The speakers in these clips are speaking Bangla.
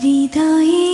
你都已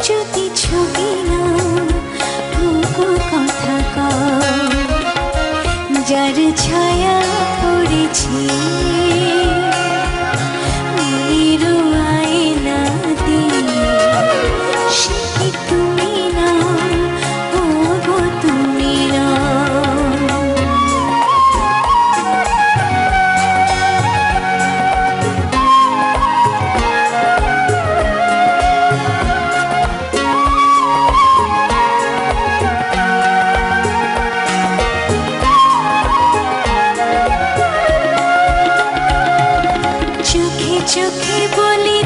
যদি ছবি না কথা যার ছায়া পড়েছি चुखी चुखी बोली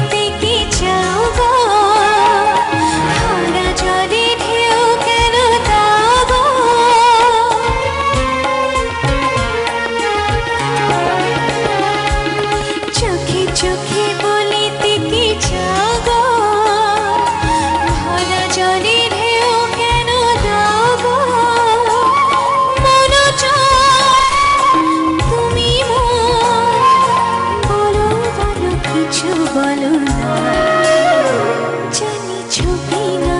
छुपी ना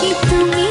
कि तुम्हें